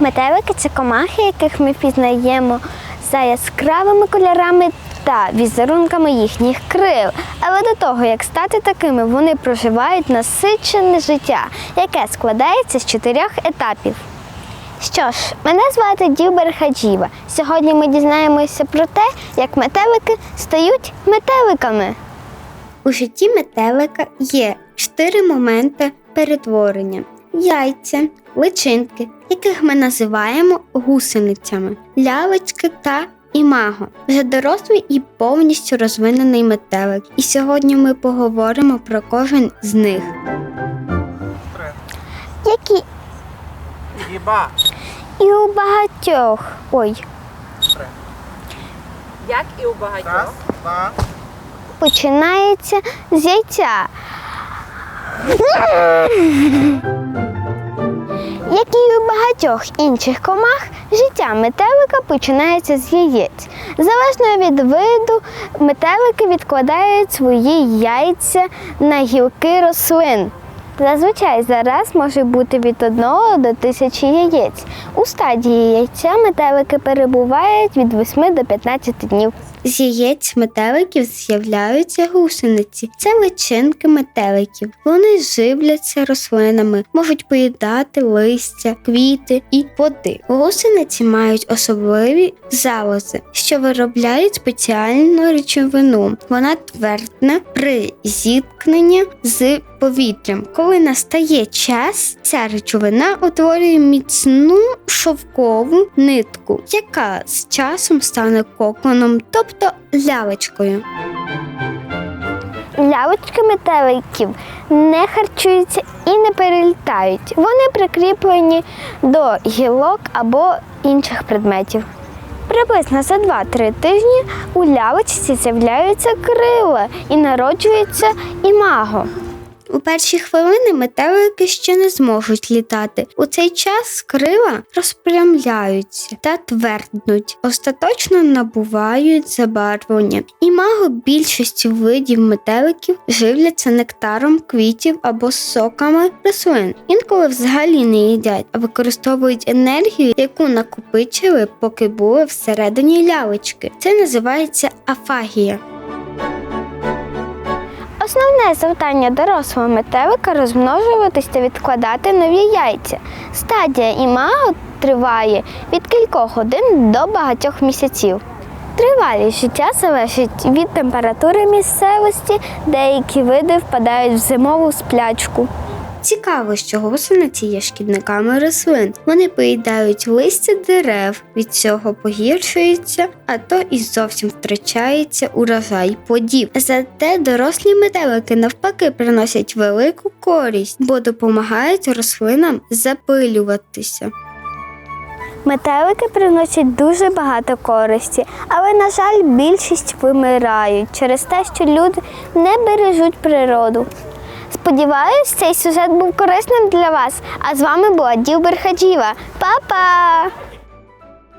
Метелики це комахи, яких ми пізнаємо за яскравими кольорами та візерунками їхніх крил. Але до того, як стати такими, вони проживають насичене життя, яке складається з чотирьох етапів. Що ж, мене звати Ділбер Хаджіва. Сьогодні ми дізнаємося про те, як метелики стають метеликами. У житті метелика є чотири моменти перетворення: яйця, личинки, яких ми називаємо гусеницями, лялечки та імаго. Вже дорослий і повністю розвинений метелик. І сьогодні ми поговоримо про кожен з них. Які Хіба? і у багатьох. Ой, Як і у багатьох. Два, починається з яйця. Як і у багатьох інших комах, життя метелика починається з яєць. Залежно від виду, метелики відкладають свої яйця на гілки рослин. Зазвичай зараз може бути від 1 до тисячі яєць. У стадії яйця метелики перебувають від 8 до 15 днів. З яєць метеликів з'являються гусениці. Це личинки метеликів. Вони живляться рослинами, можуть поїдати листя, квіти і води. Гусениці мають особливі залози, що виробляють спеціальну речовину. Вона твердне при зіткненні з повітрям. Коли настає час, ця речовина утворює міцну шовкову нитку, яка з часом стане коконом, тобто лялечкою. Лялечки метеликів не харчуються і не перелітають. Вони прикріплені до гілок або інших предметів. Приблизно за 2-3 тижні у лялечці з'являються крила і народжується імаго. У перші хвилини метелики ще не зможуть літати. У цей час крила розпрямляються та тверднуть, остаточно набувають забарвлення. Імаго більшості видів метеликів живляться нектаром квітів або соками рослин. Інколи взагалі не їдять, а використовують енергію, яку накопичили, поки були всередині лялечки. Це називається афагія. Основне завдання дорослого метелика розмножуватись та відкладати нові яйця. Стадія імаго триває від кількох годин до багатьох місяців. Тривалість життя залежить від температури місцевості, деякі види впадають в зимову сплячку. Цікаво, що гусениці є шкідниками рослин. Вони поїдають листя дерев, від цього погіршується, а то і зовсім втрачається урожай плодів. Зате дорослі метелики навпаки приносять велику користь, бо допомагають рослинам запилюватися. Метелики приносять дуже багато користі, але, на жаль, більшість вимирають через те, що люди не бережуть природу. Сподіваюсь, цей сюжет був корисним для вас. А з вами була Діл Берхаджіва. Па-па!